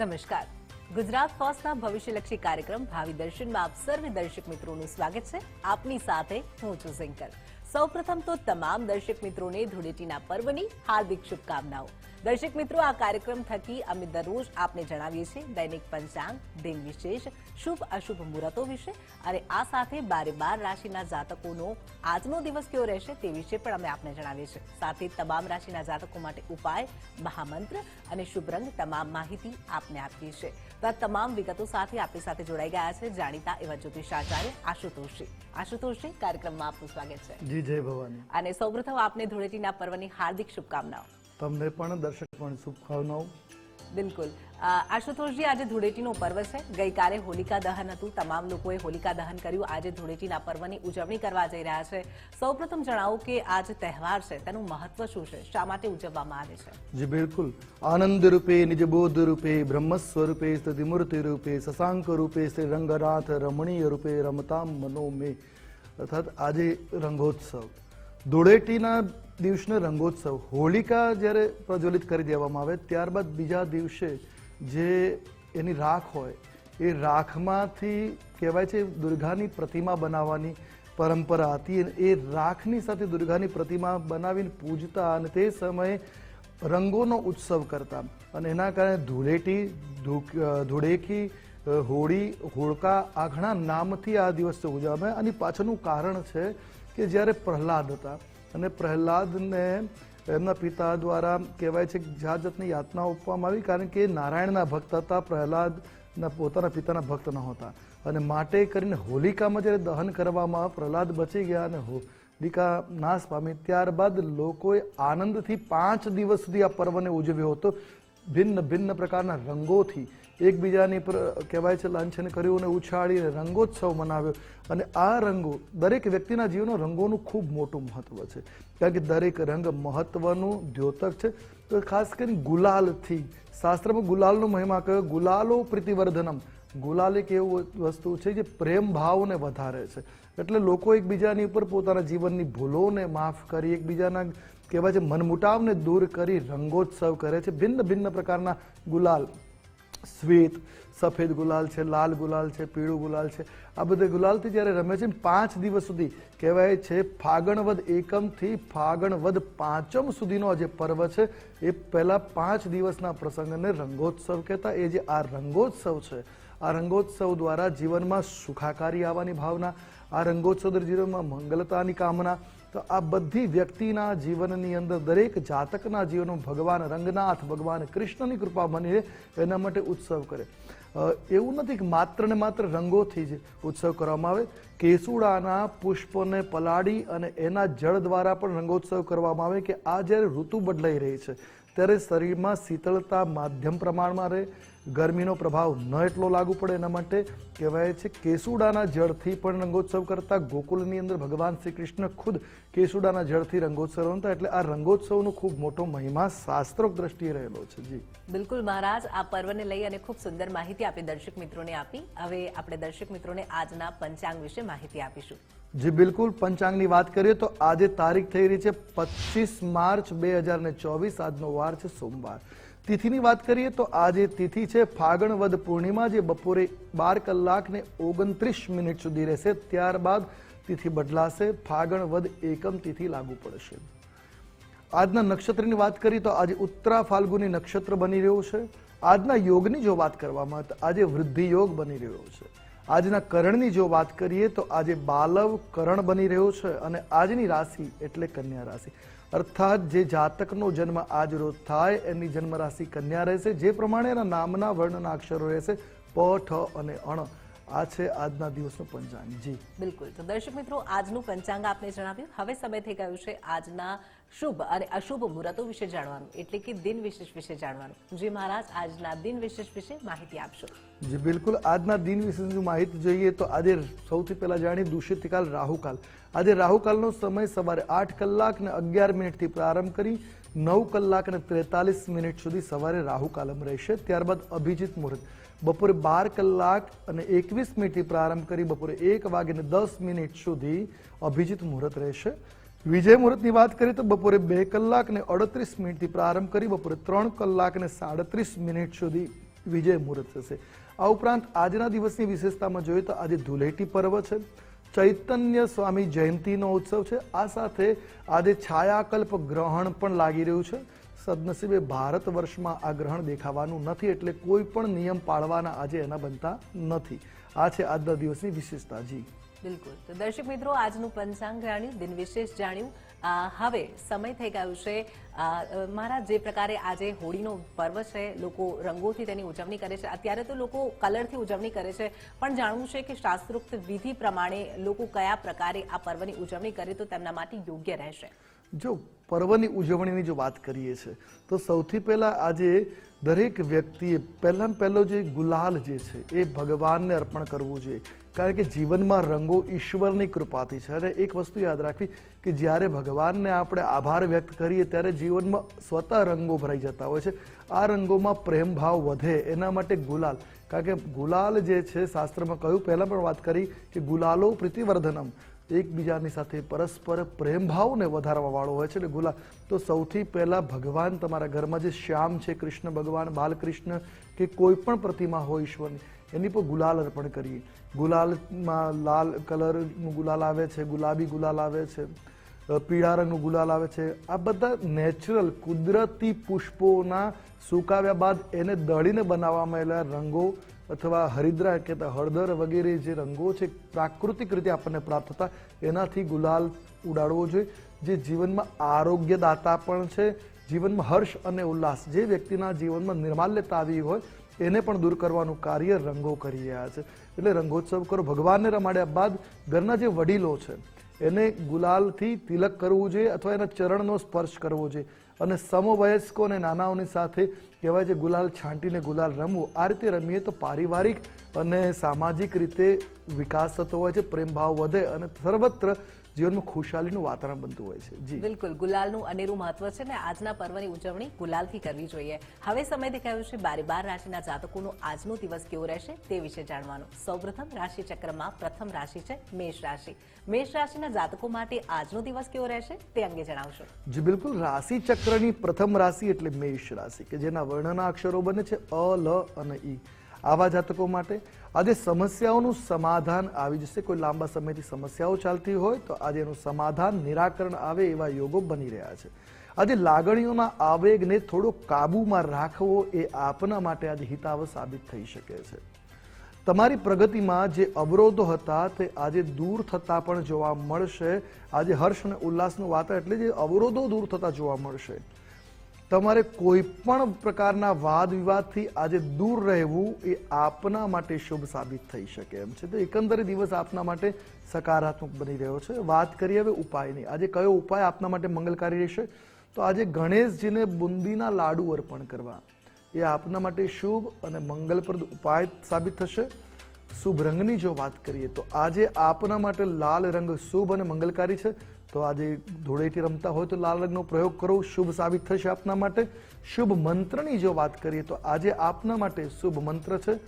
નમસ્કાર. ગુજરાત ફર્સ્ટના ભવિષ્યલક્ષી કાર્યક્રમ ભાવિ દર્શનમાં આપ સર્વે દર્શક મિત્રોનું સ્વાગત છે. આપની સાથે હું છું ઝિંકર. સૌપ્રથમ તો તમામ દર્શક મિત્રોને ધૂળેટીના પર્વની હાર્દિક શુભકામનાઓ. દર્શક મિત્રો આ કાર્યક્રમ થકી અમે દરરોજ આપને જણાવીએ છીએ દૈનિક પંચાંગ દિન વિશેષ શુભ અશુભ મુહૂર્તો વિશે અને આ સાથે બારે બાર રાશિના જાતકોનો આજનો દિવસ કેવો રહેશે તે વિશે પણ અમે આપને જણાવીએ છીએ. સાથે તમામ રાશિના જાતકો માટે ઉપાય મહામંત્ર અને શુભ રંગ તમામ માહિતી આપને આપીએ છીએ. તો આ તમામ વિગતો સાથે આપણી સાથે જોડાઈ ગયા છે જાણીતા એવા જ્યોતિષાચાર્ય આશુતોષજી. આશુતોષજી કાર્યક્રમમાં આપનું સ્વાગત છે. જી જય ભવાની. અને સૌપ્રથમ આપને ધૂળેટીના પર્વની હાર્દિક શુભકામનાઓ. તમને પણ દર્શક પણ શુભકામનાઓ. બિલકુલ. આશુતોષજી આજે ધૂળેટીનું પર્વ છે. ગઈકાલે હોલિકા દહન હતું. તમામ લોકોએ હોલિકા દહન કર્યું. આજે ધૂળેટીના પર્વની ઉજવણી કરવા જઈ રહ્યા છે. સૌપ્રથમ જણાવો કે આ જે તહેવાર છે. તેનું મહત્વ શું છે? શા માટે ઉજવવામાં આવે છે? જી બિલકુલ. આનંદ રૂપે નિજ બોધ રૂપે બ્રહ્મ સ્વરૂપે સ્થિતિમૂર્તિ રૂપે શશાંક રૂપે શ્રી રંગનાથ રમણીય રૂપે રમતામ મનોમે. અર્થાત આજે રંગોત્સવ. ધૂળેટીના દિવસને રંગોત્સવ હોલિકા જ્યારે પ્રજ્વલિત કરી દેવામાં આવે, ત્યારબાદ બીજા દિવસે જે એની રાખ હોય, એ રાખમાંથી કહેવાય છે દુર્ગાની પ્રતિમા બનાવવાની પરંપરા હતી. એ રાખની સાથે દુર્ગાની પ્રતિમા બનાવીને પૂજતા અને તે સમયે રંગોનો ઉત્સવ કરતા. અને એના કારણે ધૂળેટી ધૂળેકી હોળી, હોળકા આ ઘણા નામથી આ દિવસ ઉજવવામાં અને પાછળનું કારણ છે કે જ્યારે પ્રહલાદ હતા. અને પ્રહલાદને એમના પિતા દ્વારા કહેવાય છે કે જાત જાતની યાતના આપવામાં આવી, કારણ કે નારાયણના ભક્ત હતા. પ્રહલાદના પોતાના પિતાના ભક્ત નહોતા અને માટે કરીને હોલિકામાં જ્યારે દહન કરવામાં પ્રહલાદ બચી ગયા અને હોલિકા નાશ પામી. ત્યારબાદ લોકોએ આનંદથી પાંચ દિવસ સુધી આ પર્વને ઉજવ્યો હતો. ભિન્ન ભિન્ન પ્રકારના રંગોથી એકબીજાની પર, કહેવાય છે, લાંછન કર્યું અને ઉછાળીને રંગોત્સવ મનાવ્યો. અને આ રંગો, દરેક વ્યક્તિના જીવનનો રંગોનું ખૂબ મોટું મહત્વ છે. કારણ કે દરેક રંગ મહત્વનું દ્યોતક છે. તો ખાસ કરીને ગુલાલથી, શાસ્ત્રમાં ગુલાલનો મહિમા કહ્યો ગુલાલો પ્રીતિવર્ધનમ. ગુલાલ એક એવું વસ્તુ છે જે પ્રેમ ભાવને વધારે છે. એટલે લોકો એકબીજાની ઉપર પોતાના જીવનની ભૂલોને માફ કરી એકબીજાના કહેવાય છે, મનમુટાવને દૂર કરી રંગોત્સવ કરે છે. ભિન્ન ભિન્ન પ્રકારના ગુલાલ. શ્વેત સફેદ ગુલાલ છે, લાલ ગુલાલ છે, પીળું ગુલાલ છે. આ બધા ગુલાલથી જ્યારે રમે છે પાંચ દિવસ સુધી, કહેવાય છે ફાગણવદ એકમથી ફાગણવદ પાંચમ સુધીનો જે પર્વ છે, એ પહેલાં પાંચ દિવસના પ્રસંગને રંગોત્સવ કહેતા. એ જે આ રંગોત્સવ છે, આ રંગોત્સવ દ્વારા જીવનમાં સુખાકારી આવવાની ભાવના, આ રંગોત્સવ જીવનમાં મંગલતાની કામના તો આ બધી વ્યક્તિના જીવનની અંદર દરેક જાતકના જીવનમાં ભગવાન રંગનાથ, ભગવાન કૃષ્ણની કૃપા બની એના માટે ઉત્સવ કરે. એવું નથી કે માત્ર ને માત્ર રંગોથી જ ઉત્સવ કરવામાં આવે. કેસુડાના પુષ્પોને પલાળી અને એના જળ દ્વારા પણ રંગોત્સવ કરવામાં આવે કે આ જ્યારે ઋતુ બદલાઈ રહી છે, ત્યારે શરીરમાં શીતળતા માધ્યમ પ્રમાણમાં રહે ગરમીનો પ્રભાવ ન એટલો લાગુ પડે એના માટે કહેવાય છે કેસુડાના જળથી પણ રંગોત્સવ કરતા ગોકુલની અંદર ભગવાન શ્રી કૃષ્ણ ખુદ કેસુડાના જળથી રંગોત્સવ રમતા એટલે આ રંગોત્સવનો ખૂબ મોટો મહિમા શાસ્ત્રોક દ્રષ્ટિએ રહેલો છે. જી. બિલકુલ મહારાજ આ પર્વને લઈ અને ખૂબ સુંદર માહિતી આપી દર્શક મિત્રોને આપી. હવે આપણે દર્શક મિત્રોને આજના પંચાંગ વિશે માહિતી આપીશું. જી બિલકુલ પંચાંગની વાત કરીએ તો આજે તારીખ થઈ રહી છે પચીસ માર્ચ બે હજાર ચોવીસ. આજનો વાર છે સોમવાર. તિથિની વાત કરીએ તો આજે તિથિ છે ફાગણ પૂર્ણિમા, જે બપોરે બાર કલાક ને ઓગણત્રીસ મિનિટ સુધી રહેશે. ત્યારબાદ તિથિ બદલાશે. ફાગણ એકમ તિથિ લાગુ પડશે. આજના નક્ષત્રની વાત કરીએ તો આજે ઉત્તરા ફાલ્ગુની નક્ષત્ર બની રહ્યું છે. આજના યોગની જો વાત કરવામાં તો આજે વૃદ્ધિ યોગ બની રહ્યો છે. આજના કરણની જો વાત કરીએ તો આજે બાલવ કરણ બની રહ્યો છે અને આજની રાશિ એટલે કન્યા રાશિ. અર્થાત જે જાતકનો જન્મ આજ રોજ થાય, એની જન્મ રાશિ કન્યા રહેશે, જે પ્રમાણે એના નામના વર્ણના અક્ષરો રહેશે, પ, ઠ અને અણ. આ છે આજના દિવસનું પંચાંગ. જી. બિલકુલ. તો દર્શક મિત્રો, આજનું પંચાંગ આપને જણાવ્યું. હવે સમય થઈ ગયો છે આજના શુભ અને અશુભ મુહૂર્તો વિશે જાણવાનું. એટલે કે દિન વિશેષ વિશે જાણવાનું. જી મહારાજ, આજના દિન વિશેષ વિશે માહિતી આપશો. જી, બિલકુલ. આજના દિન વિશેની જો માહિતી જોઈએ તો આજે સૌથી પહેલા જાણીએ દૂષિતકાલ રાહુકાલ. આજે રાહુકાલનો સમય સવારે આઠ કલાક ને અગિયાર મિનિટથી પ્રારંભ કરી નવ કલાક ને ત્રેતાલીસ મિનિટ સુધી સવારે રાહુકાલમ રહેશે. ત્યારબાદ અભિજીત મુહૂર્ત. બપોરે બાર કલાક અને એકવીસ મિનિટથી પ્રારંભ કરી બપોરે એક વાગ્યે દસ મિનિટ સુધી અભિજીત મુહૂર્ત રહેશે. વિજય મુહૂર્તની વાત કરીએ તો બપોરે બે કલાક ને અડત્રીસ મિનિટથી પ્રારંભ કરી બપોરે ત્રણ કલાક ને સાડત્રીસ મિનિટ સુધી વિજય મુહૂર્ત થશે. આ ઉપરાંત આજના દિવસની વિશેષતામાં જોઈએ તો આજે ધૂલેટી પર્વ છે. ચૈતન્ય સ્વામી જયંતીનો ઉત્સવ છે. આ સાથે આજે છાયાકલ્પ ગ્રહણ પણ લાગી રહ્યું છે. સદનસીબે ભારત વર્ષમાં આ ગ્રહણ દેખાવાનું નથી એટલે કોઈ પણ નિયમ પાળવાના આજે એના બનતા નથી. આ છે આજના દિવસની વિશેષતા, જી. બિલકુલ. તો દર્શક મિત્રો, આજનું પંચાંગ જાણ્યું, દિન વિશેષ જાણ્યું. હવે સમય થઈ ગયો છે. મારા જે પ્રકારે આજે હોળીનો પર્વ છે, લોકો રંગોથી તેની ઉજવણી કરે છે. અત્યારે તો લોકો કલરથી ઉજવણી કરે છે. પણ જાણવું છે કે શાસ્ત્રોક્ત વિધિ પ્રમાણે લોકો કયા પ્રકારે આ પર્વની ઉજવણી કરે તો તેમના માટે યોગ્ય રહેશે? જો પર્વની ઉજવણીની જો વાત કરીએ છે, તો સૌથી પહેલાં આજે દરેક વ્યક્તિએ પહેલાં પહેલો જે ગુલાલ જે છે, એ ભગવાનને અર્પણ કરવું જોઈએ. કારણ કે જીવનમાં રંગો ઈશ્વરની કૃપાથી છે. અને એક વસ્તુ યાદ રાખવી કે જ્યારે ભગવાનને આપણે આભાર વ્યક્ત કરીએ, ત્યારે જીવનમાં સ્વતઃ રંગો ભરાઈ જતા હોય છે. આ રંગોમાં પ્રેમ ભાવ વધે એના માટે ગુલાલ. કારણ કે ગુલાલ જે છે, શાસ્ત્રમાં કહ્યું, પહેલાં પણ વાત કરી કે ગુલાલો પ્રીતિવર્ધનમ. એકબીજાની સાથે પરસ્પર પ્રેમભાવને વધારવાવાળો હોય છે ને ગુલાલ તો સૌથી પહેલાં ભગવાન તમારા ઘરમાં જે શ્યામ છે, કૃષ્ણ ભગવાન, બાલકૃષ્ણ કે કોઈ પણ પ્રતિમા હોય ઈશ્વરની, એની પર ગુલાલ અર્પણ કરીએ. ગુલાલમાં લાલ કલરનું ગુલાલ આવે છે, ગુલાબી ગુલાલ આવે છે પીળા રંગનું ગુલાલ આવે છે. આ બધા નેચરલ કુદરતી પુષ્પોના સુકાવ્યા બાદ એને દળીને બનાવવામાં આવેલા રંગો અથવા હરિદ્રા કહેતા હળદર વગેરે જે રંગો છે, પ્રાકૃતિક રીતે આપણને પ્રાપ્ત થતા, એનાથી ગુલાલ ઉડાડવો જોઈએ. જે જીવનમાં આરોગ્યદાતા પણ છે, જીવનમાં હર્ષ અને ઉલ્લાસ, જે વ્યક્તિના જીવનમાં નિર્માલ્યતા આવી હોય, એને પણ દૂર કરવાનું કાર્ય રંગો કરી રહ્યા છે. એટલે રંગોત્સવ કરો. ભગવાનને રમાડ્યા બાદ ઘરના જે વડીલો છે, એને ગુલાલથી તિલક કરવું જોઈએ અથવા એના ચરણનો સ્પર્શ કરવો જોઈએ. અને સમવયસ્કો અને નાનાઓની સાથે કહેવાય છે, ગુલાલ છાંટીને ગુલાલ રમવું. આ રીતે રમીએ તો પારિવારિક અને સામાજિક રીતે વિકાસ થતો હોય છે, પ્રેમભાવ વધે અને સર્વત્ર જીવનમાં ખુશાલીનું વાતાવરણ બનતું હોય છે. જી. બિલકુલ. ગુલાલનું અનેરું મહત્વ છે ને આજના પર્વની ઉજવણી ગુલાલથી કરવી જોઈએ. હવે સમય દેખાયો છે બારે બાર રાશિના જાતકોનો. આજનો દિવસ કેવો રહેશે તે વિશે જાણવાનું. સૌપ્રથમ રાશિ ચક્રમાં પ્રથમ રાશિ છે મેષ રાશિ. મેષ રાશિના જાતકો માટે આજનો દિવસ કેવો રહેશે તે અંગે જણાવશો. જી બિલકુલ. રાશિ ચક્રની પ્રથમ રાશિ એટલે મેષ રાશિ કે જેના વર્ણના અક્ષરો બને છે અ લ અને ઈ. આવા જાતકો માટે. આજે સમસ્યાઓનું સમાધાન આવી જશે. કોઈ લાંબા સમયથી સમસ્યાઓ ચાલતી હોય તો આજે એનું સમાધાન, નિરાકરણ આવે એવા યોગો બની રહ્યા છે. આજે લાગણીઓના આવેગને થોડો કાબૂમાં રાખવો એ આપના માટે આજે હિતાવ સાબિત થઈ શકે છે. તમારી પ્રગતિમાં જે અવરોધો હતા તે આજે દૂર થતા પણ જોવા મળશે. આજે હર્ષ અને ઉલ્લાસનું વાતાવરણ એટલે જે અવરોધો દૂર થતા જોવા મળશે. તમારે કોઈ પણ પ્રકારના વાદ વિવાદથી આજે દૂર રહેવું એ આપના માટે શુભ સાબિત થઈ શકે એમ છે. તો એકંદરે દિવસ આપના માટે સકારાત્મક બની રહ્યો છે. વાત કરીએ હવે ઉપાયની. આજે કયો ઉપાય આપના માટે મંગલકારી રહેશે? તો આજે ગણેશજીને બુંદીના લાડુ અર્પણ કરવા. એ આપના માટે શુભ અને મંગલપ્રદ ઉપાય સાબિત થશે. શુભ રંગની જો વાત કરીએ તો આજે આપના માટે લાલ રંગ શુભ અને મંગલકારી છે. તો આજે ધૂળેટી રમતા હોય તો લાલ રંગનો પ્રયોગ કરો. શુભ સાબિત થશે આપના માટે. શુભ મંત્રની જો વાત કરીએ તો આજે આપના માટે શુભ મંત્ર છે,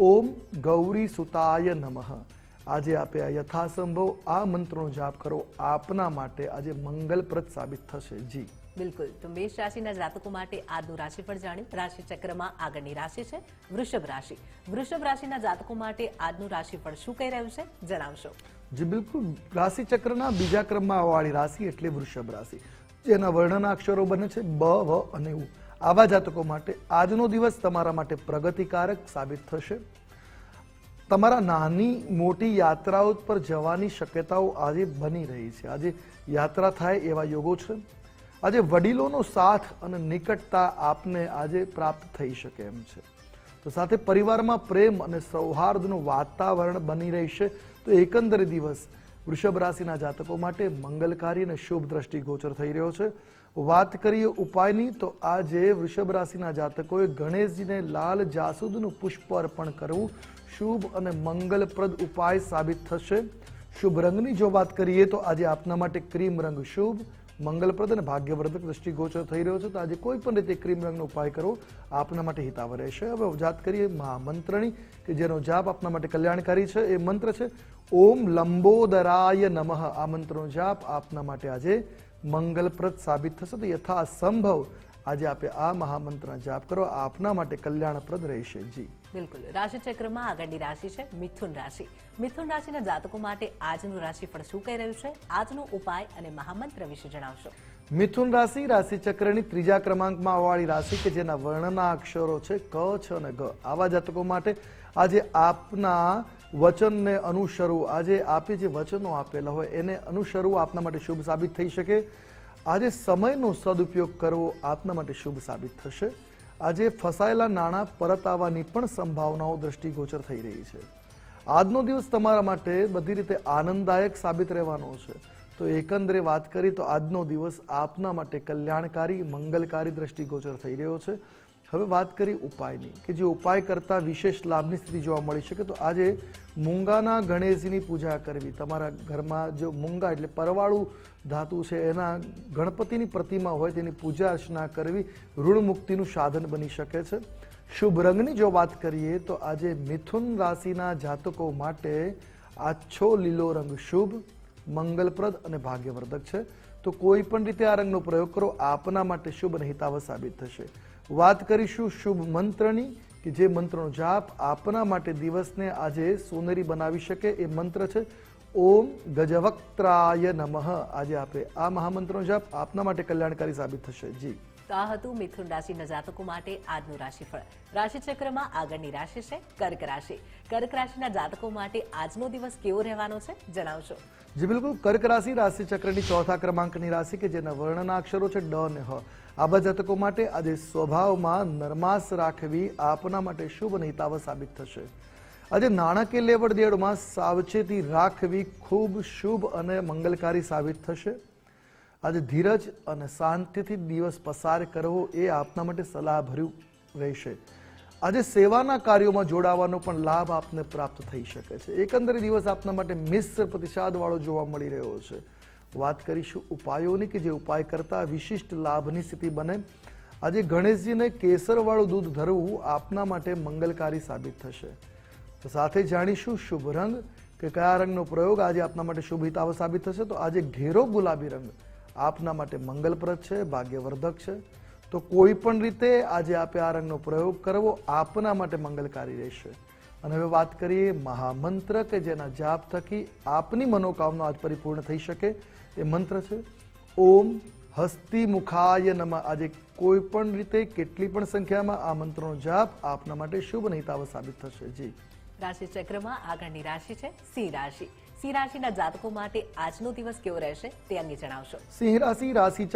ઓમ ગૌરી સુતાય નમઃ. આજે આપે આ યથાસંભવ આ મંત્રનો જાપ કરો. આપના માટે આજે મંગલપ્રદ સાબિત થશે. જી. બિલકુલ. તો મેષ રાશિના જાતકો માટે આજનું રાશિફળ જાણ્યું રાશિ ચક્રમાં આગળની રાશિ છે, વૃષભ રાશિ. વૃષભ રાશિના જાતકો માટે આજનું રાશિફળ શું કહી રહ્યું છે? જણાવશો. જી બિલકુલ રાશિ ચક્રના બીજા ક્રમમાં વાળી રાશિ એટલે વૃષભ રાશિ. જેના વર્ણના અક્ષરો બને છે બ, વ અને ઉ. આવા જાતકો માટે આજનો દિવસ તમારા માટે પ્રગતિકારક સાબિત થશે. તમારા નાની, મોટી યાત્રાઓ પર જવાની શક્યતાઓ આજે બની રહી છે. આજે યાત્રા થાય એવા યોગો છે. આજે વડીલોનો સાથ અને નિકટતા આપને આજે પ્રાપ્ત થઈ શકે એમ છે. તો સાથે પરિવારમાં પ્રેમ અને સૌહાર્દનું વાતાવરણ બની રહેશે. તો એકંદરે દિવસ વૃષભ રાશિના જાતકો માટે મંગલકારી અને શુભ દ્રષ્ટિગોચર થઈ રહ્યો છે. વાત કરીએ ઉપાયની, તો આજે વૃષભ રાશિના જાતકોએ ગણેશજીને લાલ જાસૂદનું પુષ્પ અર્પણ કરવું શુભ અને મંગલપ્રદ ઉપાય સાબિત થશે. શુભ રંગની જો વાત કરીએ, તો આજે આપના માટે ક્રીમ રંગ શુભ મંગલપ્રદ અને ભાગ્યવર્ધક દ્રષ્ટિગોચર થઈ રહ્યો છે. તો આજે કોઈ પણ રીતે ક્રીમ રંગનો ઉપાય કરો આપના માટે હિતાવ રહેશે. હવે જાત કરીએ મહામંત્રની કે જેનો જાપ આપના માટે કલ્યાણકારી છે. એ મંત્ર છે, ઓમ લંબોદરાય નમઃ. આ મંત્રનો જાપ આપના માટે આજે મંગલપ્રદ સાબિત થશે. તો યથાસંભવ આજે આપે આ મહામંત્રના જાપ કરો. આપના માટે કલ્યાણપ્રદ રહેશે. જી. બિલકુલ. રાશિચક્રમાં આગળની રાશિ છે મિથુન રાશિ. મિથુન રાશિના જાતકો માટે આજનું રાશિફળ શું કહી રહ્યું છે? આજનો ઉપાય અને મહામંત્ર વિશે જણાવશો. મિથુન રાશિ રાશિચક્રની ત્રીજા ક્રમાંકમાં આવવાળી રાશિ કે જેના વર્ણના અક્ષરો છે ક, છ અને ગ. આવા જાતકો માટે આજે આપના વચનને અનુસરવું, આજે આપે જે વચનો આપેલા હોય એને અનુસરવું આપના માટે શુભ સાબિત થઈ શકે. આજે સમયનો સદુપયોગ કરવો આપના માટે શુભ સાબિત થશે. આજે ફસાયેલા નાણાં પરત આવવાની પણ સંભાવનાઓ દ્રષ્ટિગોચર થઈ રહી છે. આજનો દિવસ તમારા માટે બધી રીતે આનંદદાયક સાબિત રહેવાનો છે. તો એકંદરે વાત કરી તો આજનો દિવસ આપના માટે કલ્યાણકારી, મંગલકારી દ્રષ્ટિગોચર થઈ રહ્યો છે. હવે વાત કરી ઉપાયની, કે જે ઉપાય કરતા વિશેષ લાભની સ્થિતિ જોવા મળી શકે, તો આજે મૂંગાના ગણેશજીની પૂજા કરવી. તમારા ઘરમાં જો મૂંગા એટલે પરવાળું ધાતુ છે, એના ગણપતિની પ્રતિમા હોય તેની પૂજા અર્ચના કરવી ઋણમુક્તિનું સાધન બની શકે છે. શુભ રંગની જો વાત કરીએ, તો આજે મિથુન રાશિના જાતકો માટે આછો લીલો રંગ શુભ, મંગલપ્રદ અને ભાગ્યવર્ધક છે. તો કોઈ પણ રીતે આ રંગનો પ્રયોગ કરો, આપના માટે શુભ અને હિતાવ સાબિત થશે. વાત કરીશું શુભ મંત્રની, કે જે મંત્રનો જાપ આપના માટે દિવસને આજે સોનેરી બનાવી શકે એ મંત્ર છે, ઓમ ગજવક્ત્રાય નમઃ. આજે આપે આ મહામંત્રનો જાપ આપના માટે કલ્યાણકારી સાબિત થશે. જી. આ હતું? મિથુન રાશિના જાતકો માટે આજનું રાશિફળ. રાશિચક્રમાં આગળની રાશિ છે કર્ક રાશિ. કર્ક રાશિના જાતકો માટે આજનો દિવસ કેવો રહેવાનો છે? જણાવશો. જી, બિલકુલ. કર્ક રાશિ રાશિચક્રની ચોથા ક્રમાંકની રાશિ કે જેના વર્ણના અક્ષરો છે ડ અને હ. આવા જાતકો માટે આજે સ્વભાવમાં નરમાશ રાખવી આપના માટે શુભ અને સાબિત થશે. આજે નાણાકીય લેવડ દેવડમાં સાવચેતી રાખવી ખૂબ શુભ અને મંગલકારી સાબિત થશે. આજે ધીરજ અને શાંતિથી દિવસ પસાર કરવો એ આપના માટે સલાહભર્યું રહેશે. આજે સેવાના કાર્યોમાં જોડાવાનો પણ લાભ આપને પ્રાપ્ત થઈ શકે છે. એકંદરે દિવસ આપના માટે મિશ્ર પ્રતિસાદવાળો જોવા મળી રહ્યો છે. વાત કરીશું ઉપાયોની કે જે ઉપાય કરતા વિશિષ્ટ લાભની સ્થિતિ બને. આજે ગણેશજીને કેસરવાળું દૂધ ધરવું આપના માટે મંગલકારી સાબિત થશે. તો સાથે જાણીશું શુભ રંગ કે કયા રંગનો પ્રયોગ આજે આપના માટે શુભ હિતાવ સાબિત થશે. તો આજે ઘેરો ગુલાબી રંગ આપના માટે મંગલપ્રદ છે, ભાગ્યવર્ધક છે. તો કોઈ પણ રીતે આજે આપે આ રંગનો પ્રયોગ કરવો આપના માટે મંગલકારી રહેશે. અને હવે વાત કરીએ મહામંત્ર કે જેના જાપ થકી આપની મનોકામના આજ પરિપૂર્ણ થઈ શકે એ મંત્ર છે. ઓમ હસ્તી મુખાય નમઃ. આજે કોઈ પણ રીતે કેટલી પણ સંખ્યામાં આ મંત્રનો જાપ આપના માટે શુભ અને સાબિત થશે. જી. રાશિ ચક્રમાં આગળની રાશિ છે, સિંહ રાશિ. રાશિના જાતકો માટે આજનો દિવસ કેવો રહેશે તે અંગે જણાવશો. સિંહ રાશિ રાશિ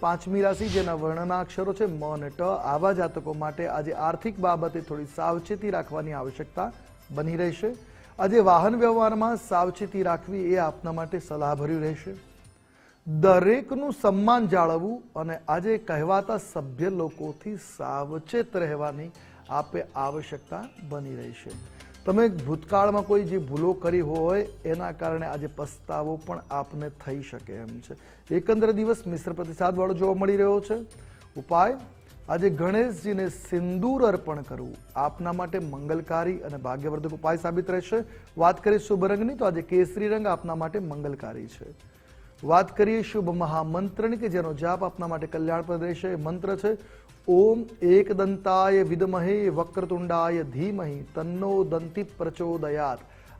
પાંચમી રાશિ, જેના વર્ણના અક્ષરો છે મ ટ, આવા જાતકો માટે આજે આર્થિક બાબતે થોડી સાવચેતી રાખવાની આવશ્યકતા બની રહેશે. આજે વાહન વ્યવહારમાં સાવચેતી રાખવી એ આપના માટે સલાહભર્યું રહેશે. દરેકનું સન્માન જાળવવું અને આજે કહેવાતા સભ્ય લોકોથી સાવચેત રહેવાની આપે આવશ્યકતા બની રહેશે. તમે ભૂતકાળમાં કોઈ જે ભૂલો કરી હોય, એના કારણે આજે પસ્તાવો પણ આપને થઈ શકે એમ છે. એકંદર દિવસ મિશ્ર પ્રતિસાદવાળો જોવા મળી રહ્યો છે. ઉપાય, આજે ગણેશજીને સિંદૂર અર્પણ કરવું. આપના માટે મંગલકારી અને ભાગ્યવર્ધક ઉપાય સાબિત રહેશે. વાત કરીએ શુભ રંગની તો આજે કેસરી રંગ આપના માટે મંગલકારી છે. વાત કરીએ શુભ મહામંત્રની કે જેનો જાપ આપના માટે કલ્યાણપ્રદ રહેશે એ મંત્ર છે. ઓમ એકદંતાય વિદમહે વક્રતુંડાય ધીમહિ તન્નો દંતિ પ્રચોદયાત.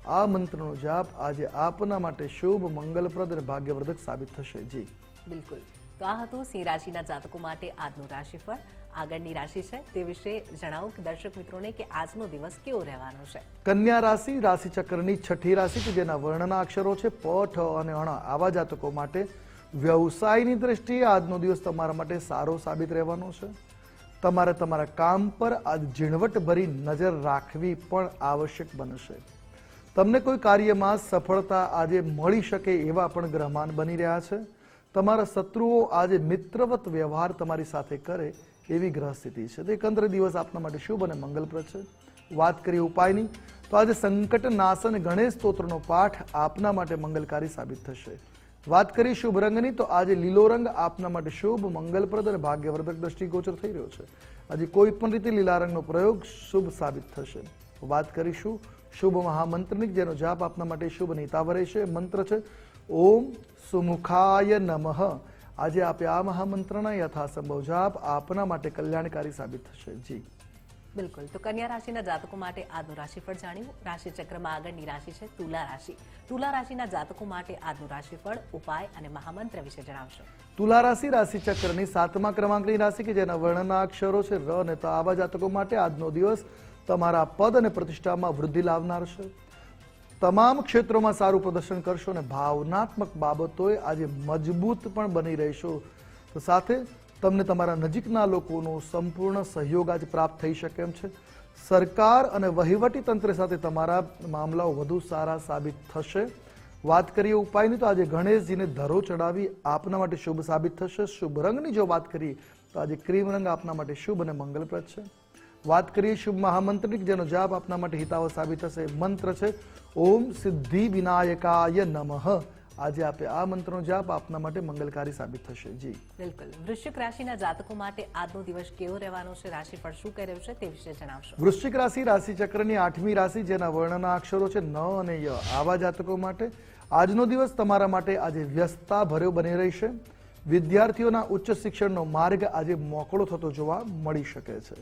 આ મંત્રનો જાપ આજે આપના માટે શુભ મંગલપ્રદ અને ભાગ્યવર્ધક સાબિત થશે. જી. બિલકુલ. તો આ હતું સિંહ રાશિના જાતકો માટે આજનું રાશિફળ. આગળની રાશિ છે તે વિશે જણાવું કે દર્શક મિત્રોને કે આજનો દિવસ કેવો રહેવાનો છે. કન્યા રાશિ રાશિ ચક્રની છઠ્ઠી રાશિ કે જેના વર્ણના અક્ષરો છે પ ઠ અને અણ આવા જાતકો માટે વ્યવસાયની દ્રષ્ટિએ આજનો દિવસ તમારા માટે સારો સાબિત રહેવાનો છે. તમારે તમારા કામ પર આજ ઝીણવટભરી નજર રાખવી પણ આવશ્યક બનશે. તમને કોઈ કાર્યમાં સફળતા આજે મળી શકે એવા પણ ગ્રહમાન બની રહ્યા છે. તમારા શત્રુઓ આજે મિત્રવત વ્યવહાર તમારી સાથે કરે એવી ગ્રહ સ્થિતિ છે? તો એકંદરે દિવસ આપના માટે શુભ અને મંગલપ્રદ છે. વાત કરીએ ઉપાયની તો આજે સંકટ નાશન ગણેશ સ્તોત્રનો પાઠ આપના માટે મંગલકારી સાબિત થશે. વાત કરી શુભ રંગની, તો આજે લીલો રંગ આપના માટે શુભ, મંગલપ્રદ અને ભાગ્યવર્ધક દ્રષ્ટિગોચર થઈ રહ્યો છે. આજે કોઈ પણ રીતે લીલા રંગનો પ્રયોગ શુભ સાબિત થશે. વાત કરીશું શુભ મહામંત્રની, જેનો જાપ આપના માટે શુભ નેતાવરે છે. મંત્ર છે, ઓમ સુમુખાય નમઃ. આજે આપે આ મહામંત્રના યથાસંભવ જાપ આપના માટે કલ્યાણકારી સાબિત થશે. જી. બિલકુલ. તો કન્યા રાશિના જાતકો માટે આજનું રાશિફળ જાણ્યું. રાશિ ચક્રમાં આગળની રાશિ છે તુલા રાશિ. તુલા રાશિના જાતકો માટે આજનું રાશિફળ ઉપાય અને મહામંત્ર વિશે જણાવશો. તુલા રાશિ રાશિ ચક્રની સાતમા ક્રમાંકની રાશિ કે જેના વર્ણના અક્ષરો છે ર અને ત આવા જાતકો માટે આજનો દિવસ તમારા પદ અને પ્રતિષ્ઠામાં વૃદ્ધિ લાવનાર છે. તમામ ક્ષેત્રોમાં સારું પ્રદર્શન કરશો અને ભાવનાત્મક બાબતોએ આજે મજબૂત પણ બની રહેશો. તો સાથે તમને તમારા નજીકના લોકોનો સંપૂર્ણ સહયોગ આજે પ્રાપ્ત થઈ શકે એમ છે. સરકાર અને વહીવટી તંત્ર સાથે તમારા મામલાઓ વધુ સારા સાબિત થશે. વાત કરીએ ઉપાયની, તો આજે ગણેશજીને ધરો ચડાવી આપના માટે શુભ સાબિત થશે. શુભ રંગની જો વાત કરીએ, તો આજે ક્રીમ રંગ આપના માટે શુભ અને મંગલપ્રદ છે. વાત કરીએ શુભ મહામંત્રની જેનો જાપ આપના માટે હિતાવ સાબિત થશે. મંત્ર છે ઓમ સિદ્ધિ વિનાયકાય નમઃ. આજે આપે આ મંત્રનો જાપ આપના માટે મંગલકારી સાબિત થશે. જી. બિલકુલ. વૃશ્ચિક રાશિના જાતકો માટે આજનો દિવસ કેવો રહેવાનો છે રાશિફળ શું કહી રહ્યું છે તે વિશે જણાવશો. વૃશ્ચિક રાશિ રાશિ ચક્રની આઠમી રાશિ જેના વર્ણના અક્ષરો છે ન અને ય. આવા જાતકો માટે આજનો દિવસ તમારા માટે આજે વ્યસ્તતા ભર્યો બની રહેશે. વિદ્યાર્થીઓના ઉચ્ચ શિક્ષણનો માર્ગ આજે મોકળો થતો જોવા મળી શકે છે.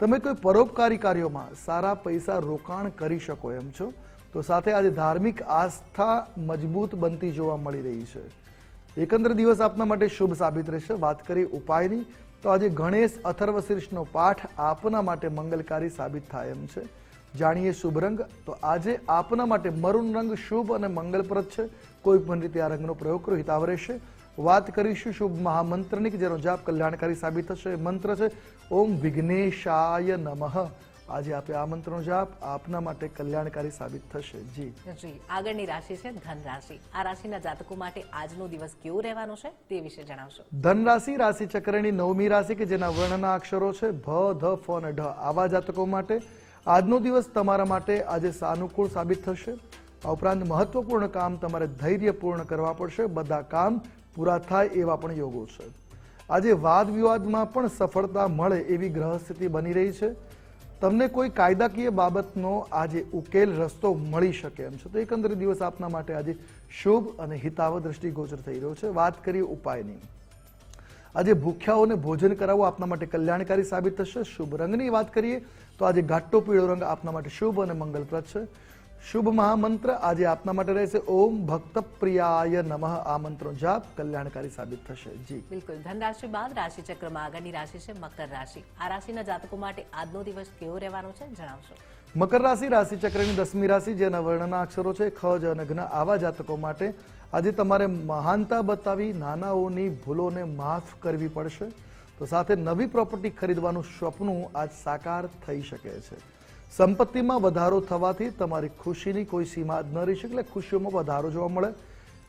તમે કોઈ પરોપકારી કાર્યોમાં સારા પૈસા રોકાણ કરી શકો એમ છો? તો સાથે આજે ધાર્મિક આસ્થા મજબૂત બનતી જોવા મળી રહી છે. એકંદર દિવસ આપના માટે શુભ સાબિત રહેશે. વાત કરી ઉપાયની, તો આજે ગણેશ અથર્વશીર્ષનો પાઠ આપના માટે મંગલકારી સાબિત થાય એમ છે. જાણીએ શુભ રંગ, તો આજે આપના માટે મરૂન રંગ શુભ અને મંગલપ્રદ છે. કોઈ પણ રીતે આ રંગનો પ્રયોગ કરો હિતાવ રહેશે. વાત કરીશું શુભ મહામંત્રની કે જેનો જાપ કલ્યાણકારી સાબિત થશે એ મંત્ર છે ઓમ વિઘ્નેશાય નમઃ. આજે આપે આ મંત્રનો જાપ આપના માટે કલ્યાણકારી સાબિત થશે. જી. જી આગળની રાશિ છે ધન રાશિ આ રાશિના જાતકો માટે આજનો દિવસ કેવો રહેવાનો છે તે વિશે જણાવશો. ધન રાશિ રાશિ ચક્રની નવમી રાશિ કે જેના વર્ણના અક્ષરો છે ભ ધ ફ અને ઢ. આવા જાતકો માટે આજનો દિવસ તમારા માટે આજે સાનુકૂળ સાબિત થશે. આ ઉપરાંત મહત્વપૂર્ણ કામ તમારે ધૈર્યપૂર્ણ કરવા પડશે. બધા કામ પૂરા થાય એવા પણ યોગો છે. આજે વાદ વિવાદમાં પણ સફળતા મળે એવી ગ્રહસ્થિતિ બની રહી છે. તમને કોઈ કાયદાકીય બાબતનો આજે ઉકેલ, રસ્તો મળી શકે એમ છે. તો એકંદરે દિવસ આપના માટે આજે શુભ અને હિતાવ દ્રષ્ટિગોચર થઈ રહ્યો છે. વાત કરીએ ઉપાયની આજે ભૂખ્યાઓને ભોજન કરાવવું આપના માટે કલ્યાણકારી સાબિત થશે. શુભ રંગની વાત કરીએ તો આજે ઘાટો પીળો રંગ આપના માટે શુભ અને મંગલપ્રદ છે. શુભ મહામંત્ર આજે આપના માટે રહેશે. ઓમ ભક્ત પ્રિયાય નમઃ. આ મંત્રનો જાપ કલ્યાણકારી સાબિત થશે. જી. બિલકુલ. ધન રાશિ બાદ રાશિ ચક્રમાં આગળની રાશિ છે મકર રાશિ. આ રાશિના જાતકો માટે આજનો દિવસ કેવો રહેવાનો છે જણાવશો. મકર રાશિ રાશિ ચક્રની દસમી રાશિ જેના વર્ણના અક્ષરો છે ખ જ અને જ્ઞ આવા જાતકો માટે આજે તમારે મહાનતા બતાવી નાનાઓની ભૂલોને માફ કરવી પડશે. તો સાથે નવી પ્રોપર્ટી ખરીદવાનું સ્વપ્નું આજ સાકાર થઈ શકે છે. સંપત્તિમાં વધારો થવાથી તમારી ખુશીની કોઈ સીમા જ ન રહી શકે, એટલે ખુશીઓમાં વધારો જોવા મળે.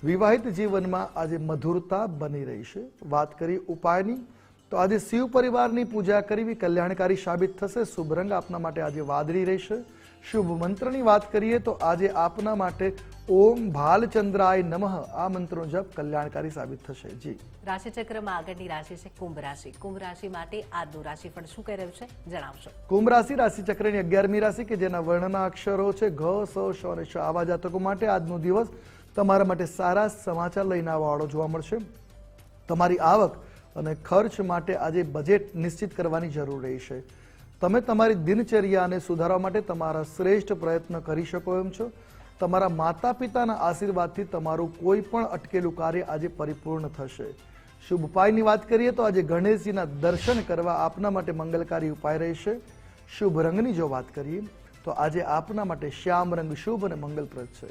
વિવાહિત જીવનમાં આજે મધુરતા બની રહી છે. વાત કરી ઉપાયની, તો આજે શિવ પરિવારની પૂજા કરવી કલ્યાણકારી સાબિત થશે. શુભ રંગ આપના માટે આજે વાદળી રહેશે. શુભ મંત્રની વાત કરીએ, તો આજે આપના માટે ઓમ ભાલચંદ્રાય નમઃ. આ મંત્રનો જપ કલ્યાણકારી સાબિત થશે. જી. રાશિચક્રમાં આગળની રાશિ છે કુંભ રાશિ. કુંભ રાશિ માટે આજનું પણ શું કહી રહ્યું છે? જણાવશો. કુંભ રાશિ રાશિચક્રની અગિયારમી રાશિ કે જેના વર્ણના અક્ષરો છે ઘ સ શ અને શ આવા જાતકો માટે આજનો દિવસ તમારા માટે સારા સમાચાર લઈને આવવાવાળો જોવા મળશે. તમારી આવક અને ખર્ચ માટે આજે બજેટ નિશ્ચિત કરવાની જરૂર રહેશે તમે તમારી દિનચર્યાને સુધારવા માટે તમારા શ્રેષ્ઠ પ્રયત્ન કરી શકો એમ છો. તમારા માતા પિતાના આશીર્વાદથી તમારું કોઈ પણ અટકેલું કાર્ય આજે પરિપૂર્ણ થશે. શુભ ઉપાયની વાત કરીએ તો આજે ગણેશજીના દર્શન કરવા આપના માટે મંગલકારી ઉપાય રહેશે. શુભ રંગની જો વાત કરીએ તો આજે આપના માટે શ્યામ રંગ શુભ અને મંગલપ્રદ છે.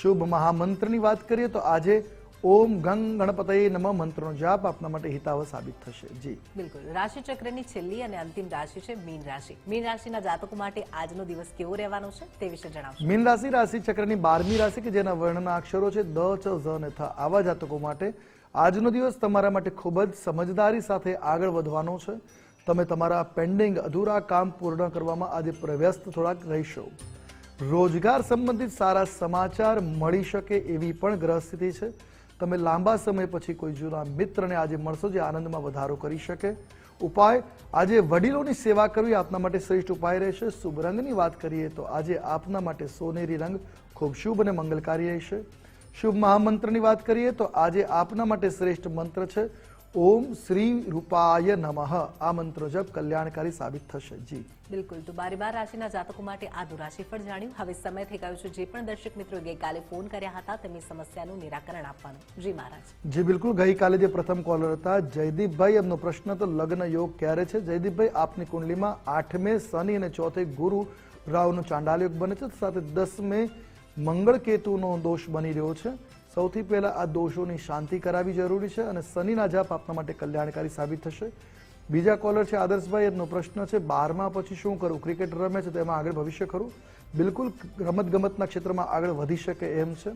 શુભ મહામંત્રની વાત કરીએ તો આજે ઓમ ગંગ ગણપતય નમ મંત્રનો જાપ આપના માટે હિતાવ સાબિત થશે. જી. બિલકુલ. રાશિ ચક્રની છેલ્લી અને અંતિમ રાશિ છે મીન રાશિ. મીન રાશિના જાતકો માટે આજનો દિવસ કેવો રહેવાનો છે તે વિશે જણાવશો. મીન રાશિ રાશિ ચક્રની બારમી રાશિ કે જેના વર્ણના અક્ષરો છે દ ચ ઝ અને થ. આવા જાતકો માટે આજનો દિવસ તમારા માટે ખૂબ જ સમજદારી સાથે આગળ વધવાનો છે. તમે તમારા પેન્ડિંગ અધૂરા કામ પૂર્ણ કરવામાં આજે પ્રવ્યસ્ત થોડાક રહેશો. રોજગાર સંબંધિત સારા સમાચાર મળી શકે એવી પણ ગ્રહ સ્થિતિ છે. તમે લાંબા સમય પછી કોઈ જૂના મિત્રને આજે મળશો જે આનંદમાં વધારો કરી શકે. ઉપાય, આજે વડીલોની સેવા કરવી આપના માટે શ્રેષ્ઠ ઉપાય રહેશે. શુભ રંગની વાત કરીએ તો આજે આપના માટે સોનેરી રંગ ખૂબ શુભ અને મંગલકારી રહેશે શુભ મહામંત્રની વાત કરીએ તો આજે આપના માટે શ્રેષ્ઠ મંત્ર છે. ઓમ શ્રી રૂપાય નમઃ. આ મંત્ર જપ કલ્યાણકારી સાબિત થશે. જી. બિલકુલ. તો બારે બાર રાશિના જાતકો માટે આજનું રાશિફળ જાણ્યું. હવે સમય થઈ ગયો છે જે પણ દર્શક મિત્રો ગઈકાલે ફોન કર્યા હતા તેમની સમસ્યાનું નિરાકરણ આપવાનું. જી મહારાજ. જી બિલકુલ. ગઈકાલે જે પ્રથમ કોલર હતા જયદીપભાઈ એમનો પ્રશ્ન તો લગ્ન યોગ ક્યારે છે? જયદીપભાઈ આપની કુંડલીમાં આઠમે શનિ અને ચોથે ગુરુ રાવનો ચાંડાલ યોગ બને છે. સાથે દસમે મંગળ કેતુનો દોષ બની રહ્યો છે. સૌથી પહેલા આ દોષોની શાંતિ કરાવવી જરૂરી છે અને શનિના જાપ આપના માટે કલ્યાણકારી સાબિત થશે. બીજા કોલર છે આદર્શભાઈ, એમનો પ્રશ્ન છે બારમા પછી શું કરવું ક્રિકેટ રમે છે તો એમાં આગળ ભવિષ્ય ખરું? બિલકુલ રમત ગમતના ક્ષેત્રમાં આગળ વધી શકે એમ છે.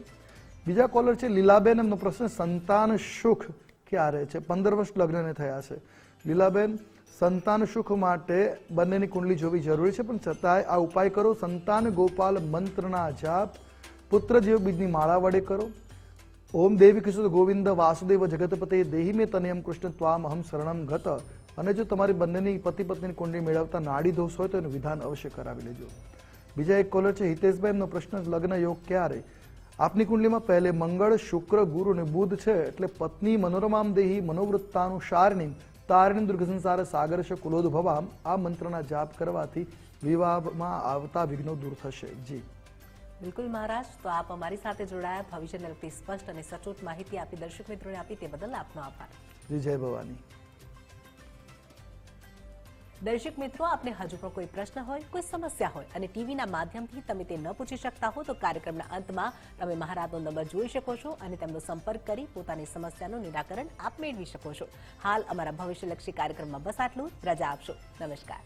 બીજા કોલર છે લીલાબેન, એમનો પ્રશ્ન સંતાન સુખ ક્યારે છે? પંદર વર્ષ લગ્નને થયા છે. લીલાબેન, સંતાન સુખ માટે બંનેની કુંડલી જોવી જરૂરી છે, પણ છતાંય આ ઉપાય કરો. સંતાન ગોપાલ મંત્રના જાપ. પુત્ર જેવ બીજની માળા વડે કરો. ઓમ દેવી કૃષ્ણ ગોવિંદ વાસુદેવ જગતપતે દેહી મે તનયમ કૃષ્ણ ત્વામ અહમ શરણમ ગત. અને જો તમારી બંનેની પતિ પત્નીની કુંડલી મેળવતા નાડી દોષ હોય તો એનું વિધાન અવશ્ય કરાવી લેજો. બીજા એક કોલર છે હિતેશભાઈ એમનો પ્રશ્ન લગ્ન યોગ ક્યારે? આપની કુંડલીમાં પહેલે મંગળ, શુક્ર, ગુરુ અને બુધ છે, એટલે પત્ની મનોરમામ દેહી, મનોવૃત્તાનું શારણી તારણી દુર્ગ સંસાર સાગર છે કુલોદ ભવામ આ મંત્રના જાપ કરવાથી વિવાહમાં આવતા વિઘ્નો દૂર થશે. જી. બિલકુલ મહારાજ તો આપ અમારી સાથે જોડાયા. ભવિષ્યને લગતી સ્પષ્ટ અને સચોટ માહિતી આપી દર્શક મિત્રોને આપી તે બદલ આપનો આભાર. જય ભવાની. દર્શક મિત્રો આપને હજુ પણ કોઈ પ્રશ્ન હોય કોઈ સમસ્યા હોય અને ટીવીના માધ્યમથી તમે તે ન પૂછી શકતા હો તો કાર્યક્રમના અંતમાં તમે મહારાજનો નંબર જોઈ શકો છો અને તેમનો સંપર્ક કરી પોતાની સમસ્યાનું નિરાકરણ આપ મેળવી શકો છો. હાલ અમારા ભવિષ્યલક્ષી કાર્યક્રમમાં બસ આટલું રજા આપશો. નમસ્કાર.